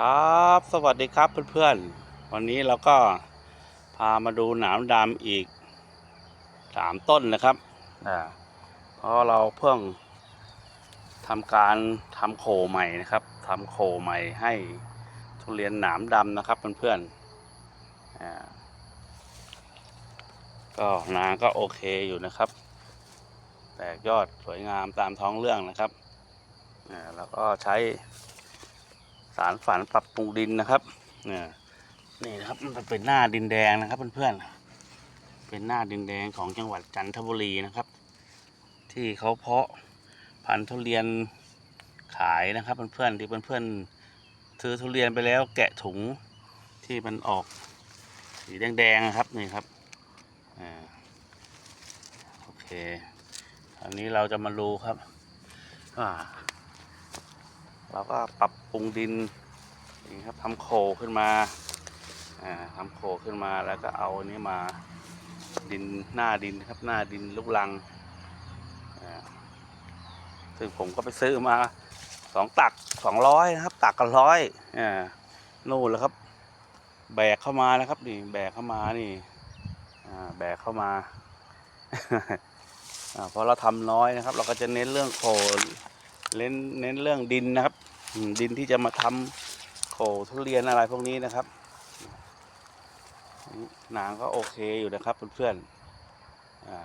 ครับ สวัสดีครับเพื่อนๆ วันนี้เราก็พามาดูหนามดำอีกสามต้นนะครับอ่าเพราะเราเพิ่งทำการทำโคใหม่นะครับทำโคใหม่ให้ทุเรียนหนามดำนะครับเพื่อนๆอ่าก็นาก็โอเคอยู่นะครับ แตกยอดสวยงามตามท้องเรื่องนะครับอ่าแล้วก็ใช้ สารฝันปรับปรุงดินนะครับเนี่ยนี่นะครับมันเป็นหน้าดินแดงนะครับเพื่อนๆเป็นหน้าดินแดงของจังหวัดจันทบุรีนะครับ ที่เขาเพาะพันธุ์ทุเรียนขายนะครับเพื่อนๆที่เพื่อนๆซื้อทุเรียนไปแล้วแกะถุงที่มันออกสีแดงๆนะครับนี่ครับอ่าโอเคอันนี้เราจะมาดูครับว่า เราก็ปรับปรุงดินนี่ครับทำโคขึ้นมาทำโคขึ้นมาแล้วก็เอาอันนี้มาดินหน้าดินครับหน้าดินลูกลังซึ่งผมก็ไปซื้อมาสองตักสองร้อยนะครับ ตักกันร้อยนู่นแล้วครับ แบกเข้ามานะครับนี่แบกเข้ามานี่แบกเข้ามาเพราะเราทำน้อยนะครับ เราก็จะเน้นเรื่องโคเน้นเน้นเรื่องดินนะครับ ดินที่จะมาทำโขทุเรียนอะไรพวกนี้นะครับหนางก็โอเคอยู่นะครับเพื่อนๆอา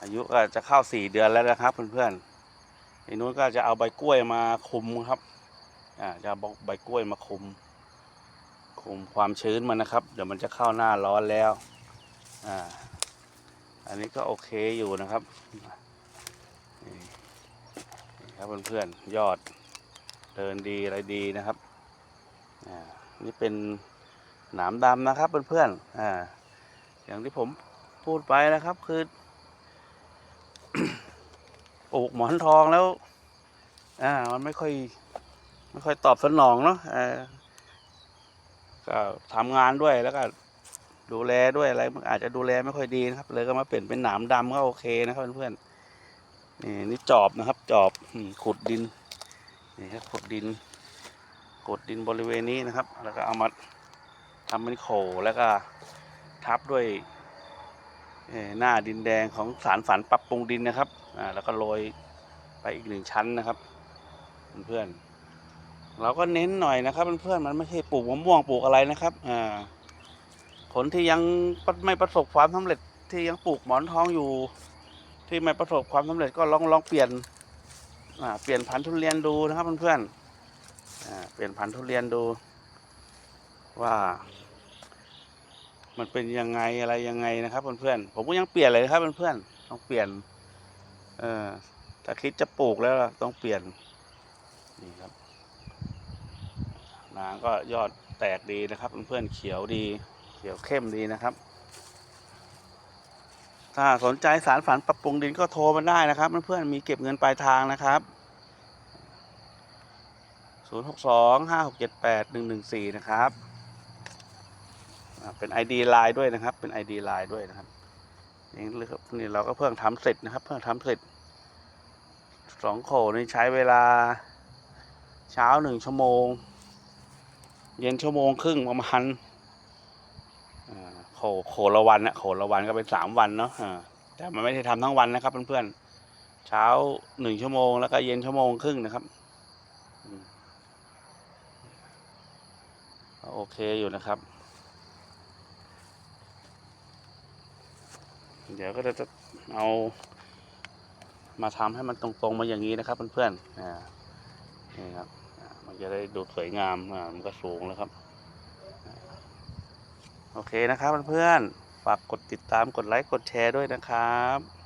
อายุก็จะเข้าสี่เดือนแล้วนะครับเพื่อนๆไอ้นู้นก็จะเอาใบกล้วยมาคุมครับจะเอาใบกล้วยมาคุม คุมความชื้นมันนะครับ เดี๋ยวมันจะเข้าหน้าร้อนแล้วอ่าอันนี้ก็โอเคอยู่นะครับ ครับเพื่อนๆยอด เดินดีอะไรดีนะครับอ่านี่เป็นหนามดำนะครับเพื่อนๆอ่าอย่างที่ผมพูดไปนะครับคือปลูกหมอนทองแล้วอ่ามันไม่ค่อยไม่ค่อยตอบสนองเนาะอ่าก็ทำงานด้วยแล้วก็ดูแลด้วยอะไรมันอาจจะดูแลไม่ค่อยดีนะครับ เลยก็มาเปลี่ยนเป็นหนามดำก็โอเคนะครับเพื่อนๆนี่นี่จอบนะครับ จอบขุดดิน นี่ครับขุดดินขุดดินบริเวณนี้นะครับ แล้วก็เอามาทำเป็นโขแล้วก็ทับด้วยหน้าดินแดงของสารฝันปรับปรุงดินนะครับอ่าแล้วก็โรยไปอีกหนึ่งชั้นนะครับเพื่อนเราก็เน้นหน่อยนะครับเพื่อนๆมันไม่ใช่ปลูกมะม่วงปลูกอะไรนะครับอ่าผลที่ยังไม่ประสบความสำเร็จที่ยังปลูกหมอนทองอยู่ ที่ไม่ประสบความสำเร็จก็ลองลองเปลี่ยน เปลี่ยนพันธุ์ทุเรียนดูนะครับเพื่อนๆอ่าเปลี่ยนพันธุ์ทุเรียนดูว่า มันเป็นยังไงอะไรยังไงนะครับเพื่อนๆผมก็ยังเปลี่ยนเลยครับเพื่อนๆต้องเปลี่ยน เออถ้าคิดจะปลูกแล้วต้องเปลี่ยนนี่ครับนางก็ยอดแตกดีนะครับเพื่อนๆเขียวดี เขียวเข้มดีนะครับ ถ้าสนใจสารฝันปรับปรุงดินก็โทรมาได้นะครับเพื่อนๆมีเก็บเงินปลายทางนะครับ 0 6 2 5 6 7 8 1 1 4 นะครับเป็น ID ไลน์ด้วยนะครับ เป็น ID ไลน์ด้วยนะครับนี่เลยครับนี่เราก็เพิ่งทำเสร็จนะครับ เพิ่งทำเสร็จสองโขนี่ใช้เวลาเช้าหนึ่งชั่วโมง เย็นชั่วโมงครึ่งประมาณ โขละวันนะโขละวันก็เป็นสามวันเนาะแต่มันไม่ได้ทำทั้งวันนะครับเพื่อนๆเช้าหนึ่งชั่วโมงแล้วก็เย็นชั่วโมงครึ่งนะครับโอเคอยู่นะครับ เดี๋ยวก็จะเอามาทำให้มันตรงๆมาอย่างนี้นะครับเพื่อนๆนี่ครับมันจะได้ดูสวยงามมันก็สูงแล้วครับ โอเคนะครับเพื่อนๆฝากกดติดตามกดไลค์กดแชร์ด้วยนะครับ